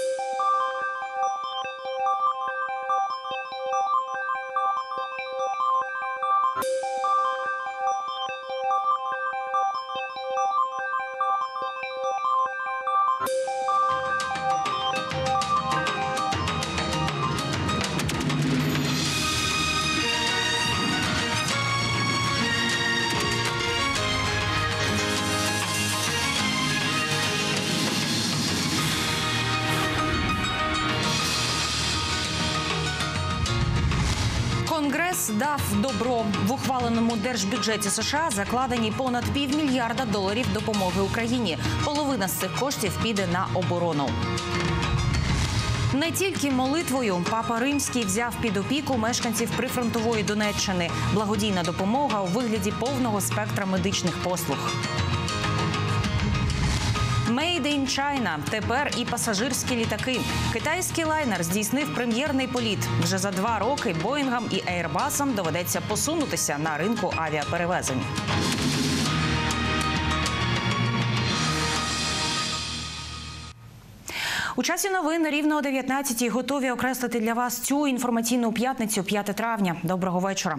you Конгрес дав добро в ухваленому держбюджеті США закладені понад півмільярда доларів допомоги Україні. Половина з цих коштів піде на оборону. Не тільки молитвою папа Римський взяв під опіку мешканців прифронтової Донеччини. Благодійна допомога у вигляді повного спектра медичних послуг. Made in China. Тепер і пасажирські літаки. Китайський лайнер здійснив прем'єрний політ. Вже за два роки Боїнгам і Ейрбасам доведеться посунутися на ринку авіаперевезень. У часі новин рівно о 19-й готові окреслити для вас цю інформаційну п'ятницю, 5 травня. Доброго вечора.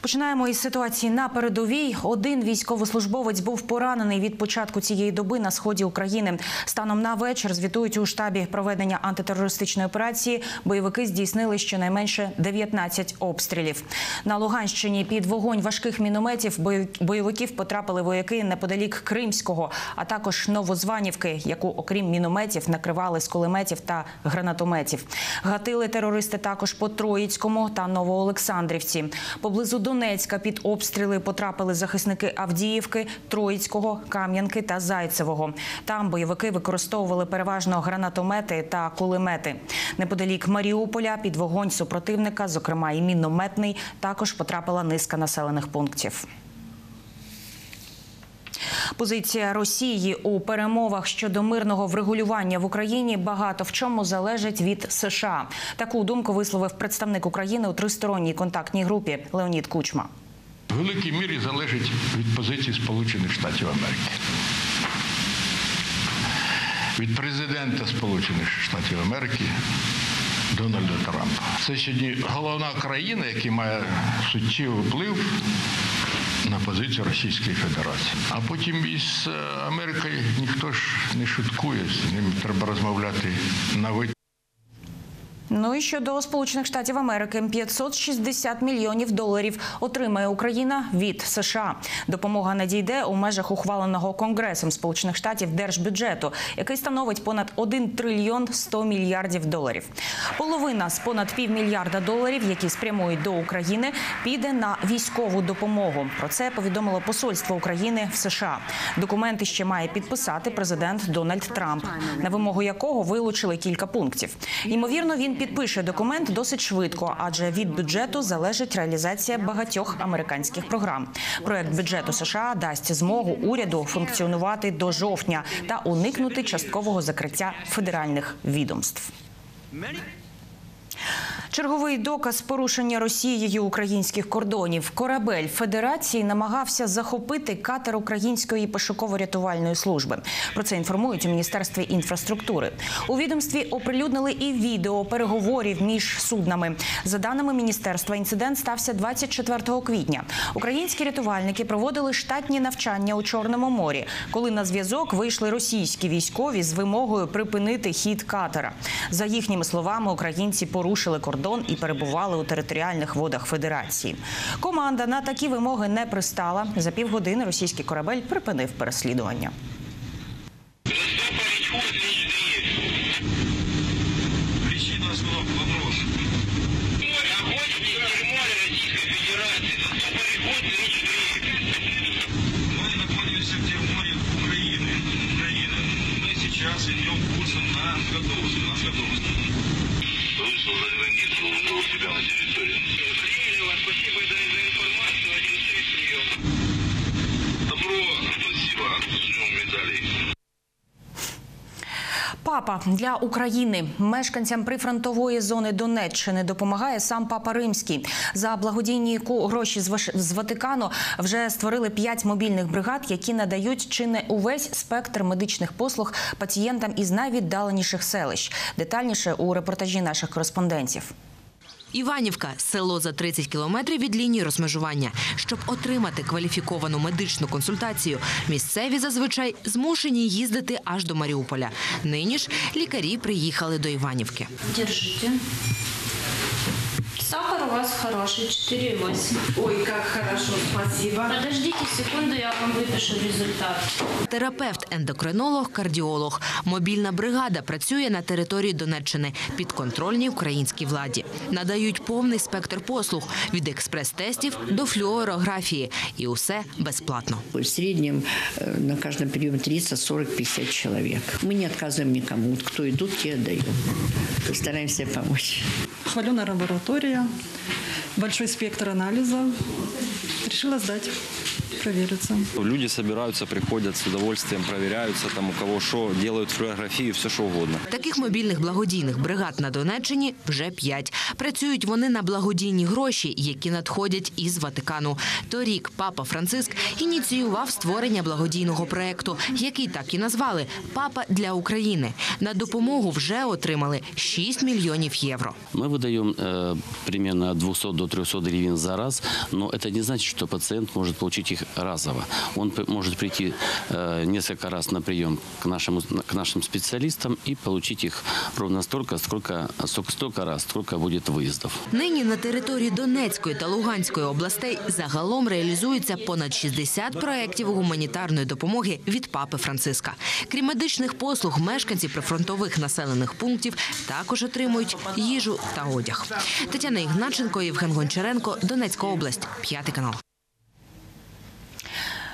Починаємо із ситуації на передовій. Один військовослужбовець був поранений від початку цієї доби на сході України. Станом на вечір звітують у штабі проведення антитерористичної операції. Бойовики здійснили щонайменше 19 обстрілів. На Луганщині під вогонь важких мінометів бойовиків потрапили вояки неподалік Кримського, а також Новозванівки, яку окрім мінометів накривали з кулеметів та гранатометів. Гатили терористи також по Троїцькому та Новоолександрівці. Поблизу Донецька під обстріли потрапили захисники Авдіївки, Троїцького, Кам'янки та Зайцевого. Там бойовики використовували переважно гранатомети та кулемети. Неподалік Маріуполя під вогонь супротивника, зокрема і мінометний, також потрапила низка населених пунктів. Позиція Росії у перемовах щодо мирного врегулювання в Україні багато в чому залежить від США. Таку думку висловив представник України у тристоронній контактній групі Леонід Кучма. в великій мірі залежить від позиції Сполучених Штатів Америки. Від президента Сполучених Штатів Америки Дональда Трампа. Це сьогодні головна країна, яка має суттєвий вплив на позицію Російської Федерації. А потім із е, Америкою ніхто ж не шуткує, з ним треба розмовляти на ви. Ну і щодо Сполучених Штатів Америки, 560 мільйонів доларів отримає Україна від США. Допомога надійде у межах ухваленого Конгресом Сполучених Штатів держбюджету, який становить понад 1 трильйон 100 мільярдів доларів. Половина з понад півмільярда доларів, які спрямують до України, піде на військову допомогу. Про це повідомило посольство України в США. Документи ще має підписати президент Дональд Трамп, на вимогу якого вилучили кілька пунктів. Ймовірно, він підпише документ досить швидко, адже від бюджету залежить реалізація багатьох американських програм. Проект бюджету США дасть змогу уряду функціонувати до жовтня та уникнути часткового закриття федеральних відомств. Черговий доказ порушення Росією українських кордонів. Корабель Федерації намагався захопити катер української пошуково-рятувальної служби. Про це інформують у міністерстві інфраструктури. У відомстві оприлюднили і відео переговорів між суднами. За даними міністерства, інцидент стався 24 квітня. Українські рятувальники проводили штатні навчання у Чорному морі, коли на зв'язок вийшли російські військові з вимогою припинити хід катера. За їхніми словами, українці порушили кордон і перебували у територіальних водах Федерації. Команда на такі вимоги не пристала. За півгодини російський корабель припинив переслідування. Причина вопрос. Море находится в море Российской Федерации. Мореход Речь Мы находимся где в море Украины. Украины. Мы сейчас идем курсом на Готовск. На Готовск. Вышел за границу, у себя на территории. Приняли вас. Спасибо за информацию. Один шесть прием. Добро. Спасибо. Ждем медалей. Папа для України мешканцям прифронтової зони Донеччини допомагає сам Папа Римський. За благодійні гроші з Ватикану вже створили п'ять мобільних бригад, які надають чи не увесь спектр медичних послуг пацієнтам із найвіддаленіших селищ. Детальніше у репортажі наших кореспондентів. Іванівка село за 30 кілометрів від лінії розмежування. Щоб отримати кваліфіковану медичну консультацію, місцеві зазвичай змушені їздити аж до Маріуполя. Нині ж лікарі приїхали до Іванівки. Держите. Сахар у вас хороший, 4,8. Ой, как хорошо, спасибо. Подождите секунду, я вам выпишу результат. Терапевт, ендокринолог, кардіолог. Мобільна бригада працює на території Донеччини підконтрольній українській владі. Надають повний спектр послуг від експрес-тестів до флюорографії. І усе безплатно. В среднем э, на каждом приеме 30, 40, 50 человек. Мы не отказываем никому. Вот Кто идут, те отдаем. Стараемся помочь. Хваленая лаборатория, большой спектр анализа. Решила сдать, провериться. Люди собираются, приходят с удовольствием, проверяются, там у кого что, делают флюорографию, все что угодно. Таких мобільних благодійних бригад на Донеччині вже п'ять. Працюють вони на благодійні гроші, які надходять із Ватикану. Торік папа Франциск ініціював створення благодійного проекту, який так і назвали Папа для України. На допомогу вже отримали 6 мільйонів євро. Мы выдаем э, примерно от 200 до 300 гривен за раз, но это не значит, что пациент может получить их разово. Он п- может прийти э, несколько раз на прием к, нашему, к нашим специалистам и получить их ровно столько, сколько, столько, столько раз, сколько будет выездов. Нині на території Донецької та Луганської областей загалом реалізується понад 60 проєктів гуманітарної допомоги від папи Франциска. Крім медичних послуг, мешканці прифронтових населених пунктів також отримують їжу та одяг. Тетяна Ігначенко, Євген Гончаренко, Донецька область, п'ятий канал.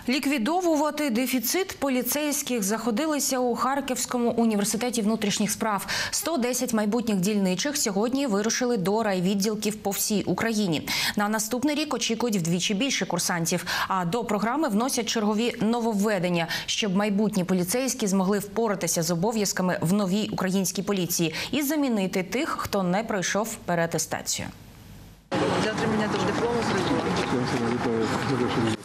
Ліквідовувати дефіцит поліцейських заходилися у Харківському університеті внутрішніх справ. 110 майбутніх дільничих сьогодні вирушили до райвідділків по всій Україні. На наступний рік очікують вдвічі більше курсантів. А до програми вносять чергові нововведення, щоб майбутні поліцейські змогли впоратися з обов'язками в новій українській поліції і замінити тих, хто не пройшов переатестацію. Для отримання держдиплому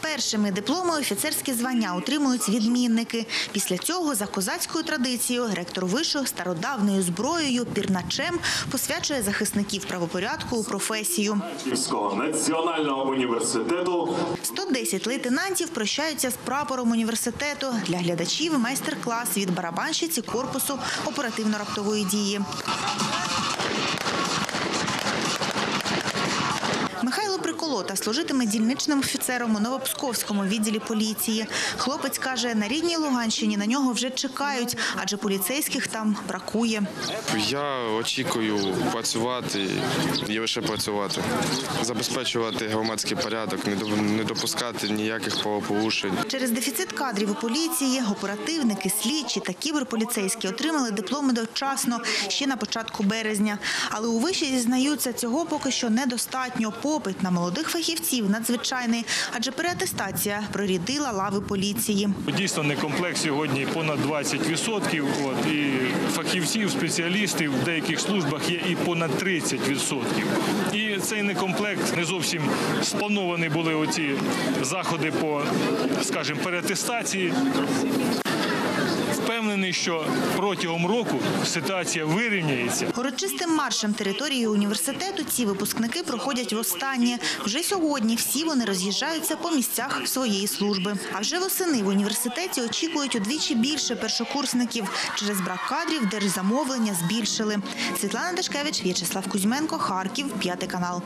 Першими дипломи офіцерські звання отримують відмінники. Після цього за козацькою традицією ректор вишу стародавною зброєю пірначем посвячує захисників правопорядку у професію. Київського національного університету 110 лейтенантів прощаються з прапором університету. Для глядачів майстер-клас від барабанщиці корпусу оперативно-раптової дії. Михайло Приколота служитиме дільничним офіцером у Новопсковському відділі поліції. Хлопець каже, на рідній Луганщині на нього вже чекають, адже поліцейських там бракує. Я очікую працювати і лише працювати, забезпечувати громадський порядок, не до- не допускати ніяких правопорушень. Через дефіцит кадрів у поліції оперативники, слідчі та кіберполіцейські отримали дипломи дочасно ще на початку березня. Але у виші зізнаються, цього поки що недостатньо. Попит на молодих фахівців надзвичайний, адже переатестація прорідила лави поліції. Дійсно, некомплект сьогодні понад 20%. От, і фахівців, спеціалістів в деяких службах є і понад 30%. І цей некомплект не зовсім сплановані були оці заходи по, скажімо, переатестації. Впевнений, що протягом року ситуація вирівняється. Урочистим маршем території університету ці випускники проходять востаннє. Вже сьогодні всі вони роз'їжджаються по місцях своєї служби. А вже восени в університеті очікують удвічі більше першокурсників. Через брак кадрів держзамовлення збільшили. Світлана Дашкевич, В'ячеслав Кузьменко, Харків, п'ятий канал.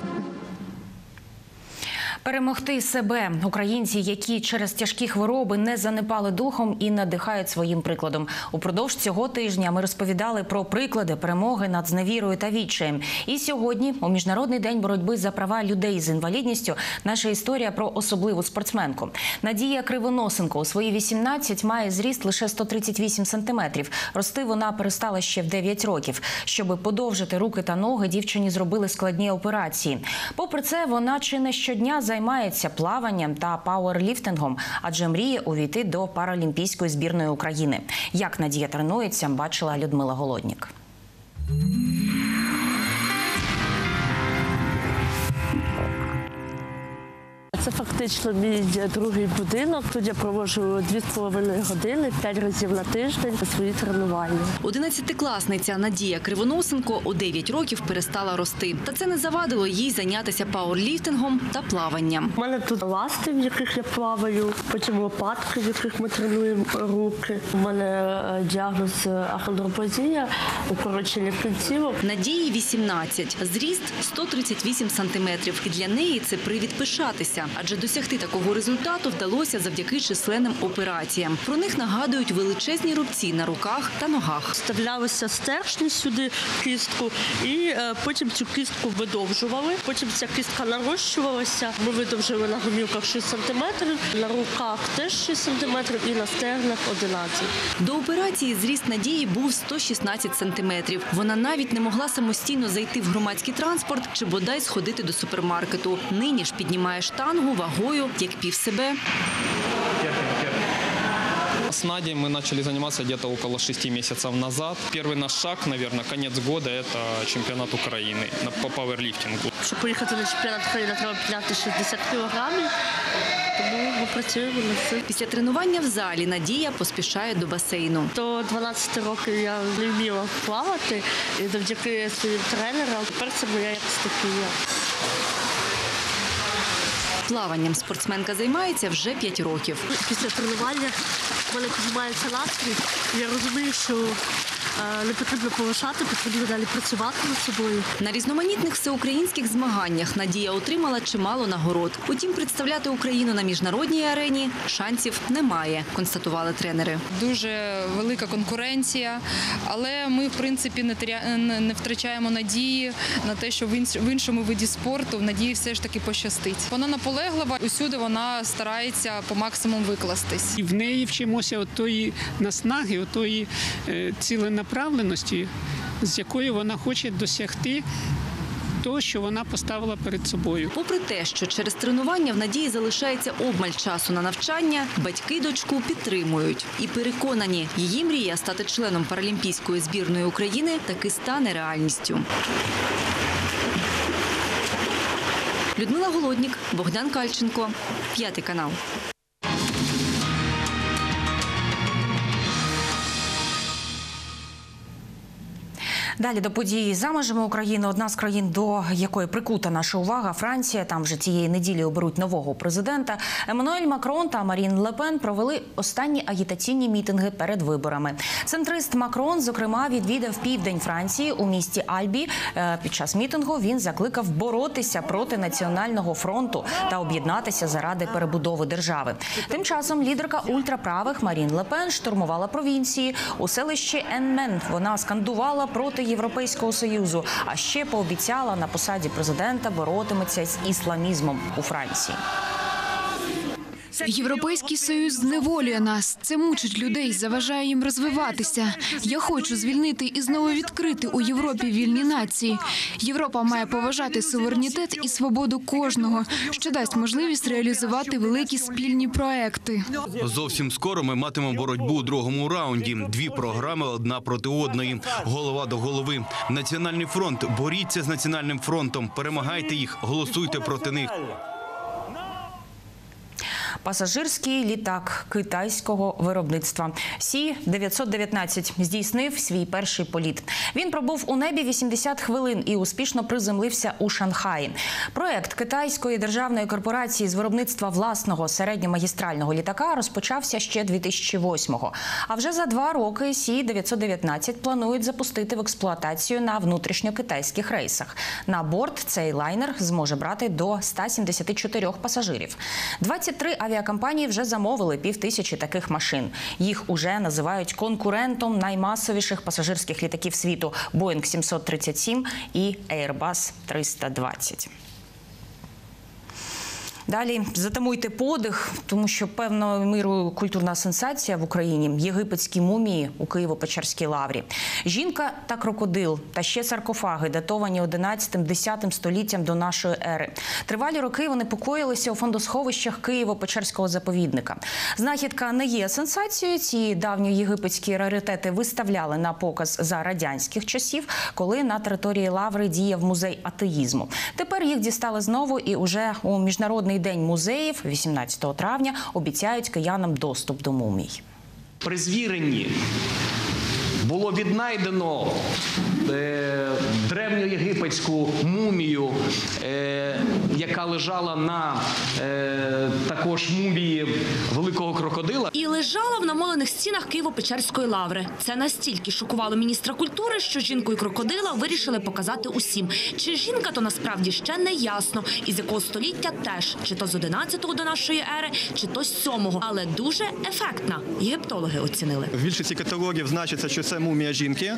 Перемогти себе українці, які через тяжкі хвороби не занепали духом і надихають своїм прикладом. Упродовж цього тижня ми розповідали про приклади перемоги над зневірою та відчаєм. І сьогодні, у міжнародний день боротьби за права людей з інвалідністю, наша історія про особливу спортсменку. Надія Кривоносенко у свої 18 має зріст лише 138 сантиметрів. Рости вона перестала ще в 9 років. Щоби подовжити руки та ноги, дівчині зробили складні операції. Попри це, вона чи не щодня займається плаванням та пауерліфтингом, адже мріє увійти до паралімпійської збірної України. Як Надія тренується, бачила Людмила Голоднік. Фактично мій другий будинок. Тут я з половиною години, п'ять разів на тиждень свої тренування. Одинадцятикласниця Надія Кривоносенко у 9 років перестала рости. Та це не завадило їй зайнятися пауерліфтингом та плаванням. У мене тут ласти, в яких я плаваю, потім лопатки, в яких ми тренуємо руки. У мене е, діагноз ахондропозія, укорочення кінцівок. Надії 18, зріст 138 сантиметрів. І для неї це привід пишатися, адже досягти такого результату вдалося завдяки численним операціям. Про них нагадують величезні рубці на руках та ногах. Вставлялися стержні сюди в кістку, і е, потім цю кістку видовжували. Потім ця кістка нарощувалася. Ми видовжили на гомілках 6 сантиметрів, на руках теж 6 сантиметрів і на стегнах 11. До операції зріст Надії був 116 сантиметрів. Вона навіть не могла самостійно зайти в громадський транспорт чи бодай сходити до супермаркету. Нині ж піднімає штангу вагою, як пів себе. С Надей мы начали заниматься где-то около 6 месяцев назад. Первый наш шаг, наверное, конец года – это чемпионат Украины на- по пауэрлифтингу. Щоб поїхати на чемпіонат країни, треба підняти 60 кілограмів. Тому ми працюємо над цим. Після тренування в залі Надія поспішає до басейну. До 12 років я не вміла плавати, і завдяки своїм тренерам тепер це моя як стихія. Плаванням спортсменка займається вже 5 років. Після тренування в мене піднімається настрій. Я розумію, що не потрібно полишати, потрібно далі працювати над собою. На різноманітних всеукраїнських змаганнях Надія отримала чимало нагород. Утім, представляти Україну на міжнародній арені шансів немає, констатували тренери. Дуже велика конкуренція, але ми, в принципі, не теря- не втрачаємо надії на те, що в інш- в іншому виді спорту в надії все ж таки пощастить. Вона наполеглива, усюди вона старається по максимуму викластись. І в неї вчимося отої наснаги, отої е, ціленаправленості, з якою вона хоче досягти того, що вона поставила перед собою. Попри те, що через тренування в Надії залишається обмаль часу на навчання, батьки дочку підтримують і переконані, її мрія стати членом паралімпійської збірної України таки стане реальністю. Людмила Голоднік, Богдан Кальченко, п'ятий канал. Далі до події за межами України. Одна з країн, до якої прикута наша увага, Франція. Там вже цієї неділі оберуть нового президента. Еммануель Макрон та Марін Лепен провели останні агітаційні мітинги перед виборами. Центрист Макрон, зокрема, відвідав південь Франції у місті Альбі. Е, Під час мітингу він закликав боротися проти національного фронту та об'єднатися заради перебудови держави. Тим часом лідерка ультраправих Марін Лепен штурмувала провінції у селищі Енмен. Вона скандувала проти Європейського союзу, а ще пообіцяла на посаді президента боротиметься з ісламізмом у Франції. Європейський союз зневолює нас. Це мучить людей, заважає їм розвиватися. Я хочу звільнити і знову відкрити у Європі вільні нації. Європа має поважати суверенітет і свободу кожного, що дасть можливість реалізувати великі спільні проекти. Зовсім скоро ми матимемо боротьбу у другому раунді. Дві програми одна проти одної. Голова до голови. Національний фронт. Боріться з національним фронтом. Перемагайте їх, голосуйте проти них. Пасажирський літак китайського виробництва Сі 919 здійснив свій перший політ. Він пробув у небі 80 хвилин і успішно приземлився у Шанхаї. Проект китайської державної корпорації з виробництва власного середньомагістрального літака розпочався ще 2008-го. А вже за два роки Сі 919 планують запустити в експлуатацію на внутрішньокитайських рейсах. На борт цей лайнер зможе брати до 174 пасажирів. 23 авіакомпанії вже замовили півтисячі таких машин. Їх уже називають конкурентом наймасовіших пасажирських літаків світу Boeing 737 і Airbus 320. Далі затамуйте подих, тому що певною мірою культурна сенсація в Україні єгипетські мумії у Києво-Печерській лаврі. Жінка та крокодил та ще саркофаги, датовані 11-10 століттям до нашої ери. Тривалі роки вони покоїлися у фондосховищах Києво-Печерського заповідника. Знахідка не є сенсацією. Ці давні єгипетські раритети виставляли на показ за радянських часів, коли на території лаври діяв музей атеїзму. Тепер їх дістали знову, і уже у міжнародний день музеїв, 18 травня, обіцяють киянам доступ до мумій. При звіренні було віднайдено е, древньоєгипетську мумію, е, яка лежала на е, також мумії великого крокодила. І лежала в намолених стінах Києво-Печерської лаври. Це настільки шокувало міністра культури, що жінку і крокодила вирішили показати усім. Чи жінка, то насправді ще не ясно. І з якого століття теж, чи то з 11-го до нашої ери, чи то з 7-го. Але дуже ефектна. Єгиптологи оцінили. В більшості каталогів значиться, що це мумія жінки,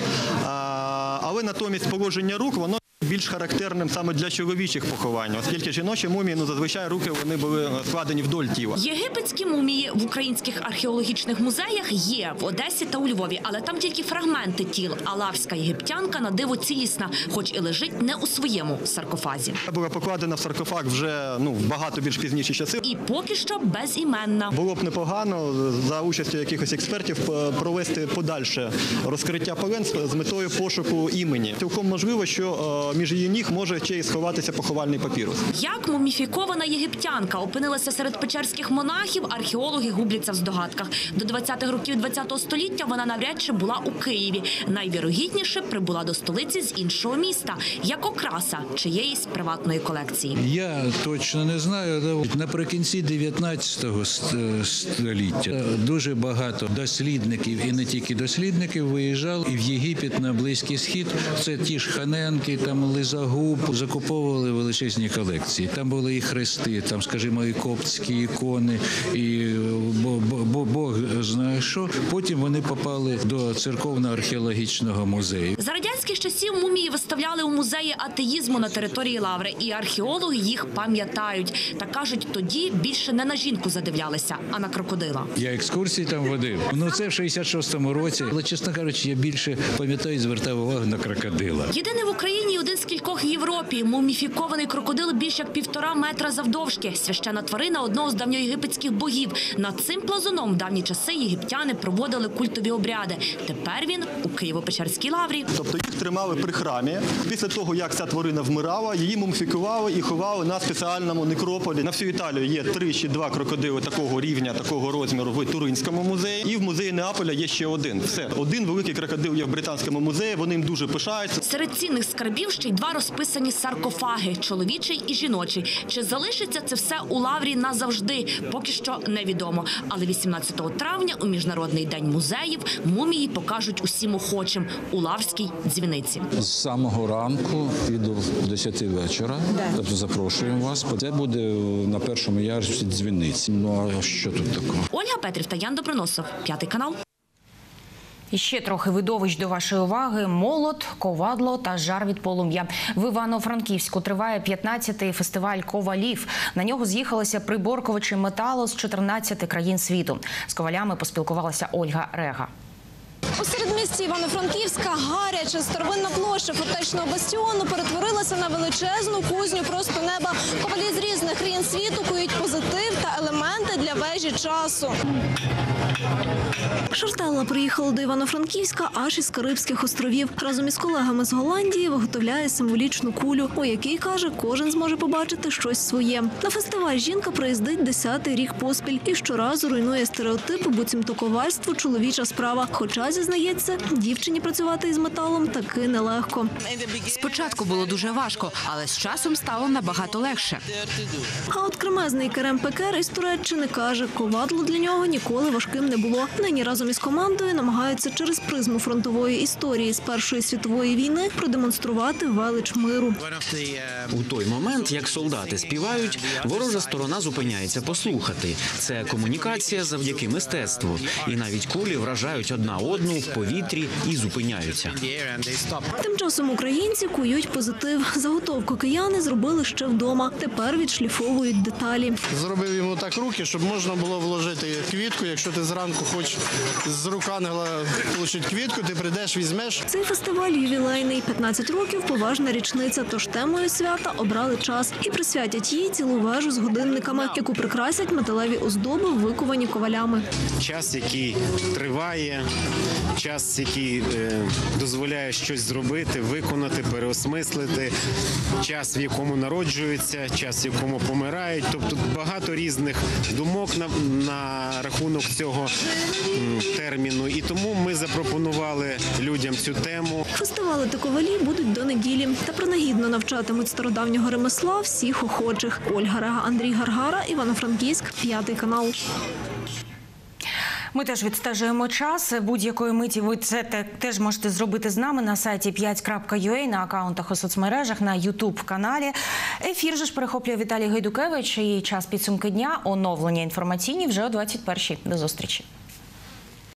але натомість положення рук воно більш характерним саме для чоловічих поховань, оскільки жіночі мумії ну зазвичай руки вони були складені вдоль тіла. Єгипетські мумії в українських археологічних музеях є в Одесі та у Львові, але там тільки фрагменти тіл. А лавська єгиптянка на диво цілісна, хоч і лежить не у своєму саркофазі. Була покладена в саркофаг вже ну багато більш пізніші часи. І поки що безіменна. Було б непогано за участю якихось експертів провести подальше розкриття полен з з метою пошуку імені. Цілком можливо, що е, між її ніг може ще й сховатися поховальний папірус. Як муміфікована єгиптянка опинилася серед печерських монахів, археологи губляться в здогадках. До 20-х років 20-го століття вона навряд чи була у Києві. Найвірогідніше прибула до столиці з іншого міста, як окраса чиєїсь приватної колекції. Я точно не знаю, але наприкінці 19 століття дуже багато дослідників і не тільки дослідників виїжджали і в Єгипет на Близький Схід. Це ті ж Ханенки, там Лизагуб, закуповували величезні колекції. Там були і хрести, там, скажімо, і коптські ікони, і бо, бо, бо Бог знає що. Потім вони попали до церковно-археологічного музею. За радянських часів мумії виставляли у музеї атеїзму на території Лаври, і археологи їх пам'ятають. Та кажуть, тоді більше не на жінку задивлялися, а на крокодила. Я екскурсії там водив. Ну це в 66-му році. Але чесно кажучи, я більше пам'ятаю і звертав увагу на крокодила. Єдиний в Україні і один з кількох в Європі муміфікований крокодил більш як півтора метра завдовжки. Священна тварина одного з давньоєгипетських богів. Над цим плазуном в давні часи єгиптяни проводили культові обряди. Тепер він у Києво-Печерській лаврі. Тобто їх тримали при храмі. Після того, як ця тварина вмирала, її муміфікували і ховали на спеціальному некрополі. На всю Італію є три чи два крокодили такого рівня, такого розміру в Туринському музеї. І в музеї Неаполя є ще один. Все, один великий крокодил є в британському музеї. Вони їм дуже пишаються. Серед цінних скарбів ще й два розписані саркофаги чоловічий і жіночий. Чи залишиться це все у лаврі назавжди? Поки що невідомо. Але 18 травня у міжнародний день музеїв мумії покажуть усім охочим у лаврській дзвіниці. З самого ранку і до 10 вечора. Тобто запрошуємо вас. Це буде на першому ярусі дзвіниці. Ну а що тут такого? Ольга Петрів та Ян Доброносов, п'ятий канал. І ще трохи видовищ до вашої уваги: молот, ковадло та жар від полум'я. В Івано-Франківську триває 15-й фестиваль ковалів. На нього з'їхалися приборковичі металу з 14 країн світу. З ковалями поспілкувалася Ольга Рега. У середмісті Івано-Франківська гаряча старовинна площа фортечного бастіону перетворилася на величезну кузню просто неба. Ковалі з різних країн світу кують позитив та елементи для вежі часу. Шартелла приїхала до Івано-Франківська аж із Карибських островів. Разом із колегами з Голландії виготовляє символічну кулю, у якій каже, кожен зможе побачити щось своє. На фестиваль жінка приїздить десятий рік поспіль і щоразу руйнує стереотипи, буцімто ковальство чоловіча справа. Хоча зізнається, дівчині працювати із металом таки нелегко. Спочатку було дуже важко, але з часом стало набагато легше. А от кремезний Керем Пекер із Туреччини каже, ковадло для нього ніколи важким не було. Нині разом із командою намагаються через призму фронтової історії з Першої світової війни продемонструвати велич миру. У той момент, як солдати співають, ворожа сторона зупиняється послухати. Це комунікація завдяки мистецтву. І навіть кулі вражають одна одну в повітрі і зупиняються. Тим часом українці кують позитив. Заготовку кияни зробили ще вдома. Тепер відшліфовують деталі. Зробив йому так руки, щоб можна було вложити квітку. Якщо ти зранку хочеш з рукангела отримати квітку, ти прийдеш, візьмеш. Цей фестиваль ювілейний 15 років поважна річниця. Тож темою свята обрали час і присвятять їй цілу вежу з годинниками, яку прикрасять металеві оздоби, виковані ковалями. час, який триває, час, який е, дозволяє щось зробити, виконати, переосмислити, час, в якому народжуються, час, в якому помирають. Тобто багато різних думок на, на рахунок цього терміну. І тому ми запропонували людям цю тему. Фестивали та ковалі будуть до неділі. Та принагідно навчатимуть стародавнього ремесла всіх охочих. Ольга Рега, Андрій Гаргара, Івано-Франківськ, п'ятий канал. Ми теж відстежуємо час. Будь-якої миті ви це теж можете зробити з нами на сайті 5.ua, на акаунтах у соцмережах, на Ютуб каналі. Ефір же ж перехоплює Віталій Гайдукевич і час підсумки дня. Оновлення інформаційні вже о 21-й. До зустрічі.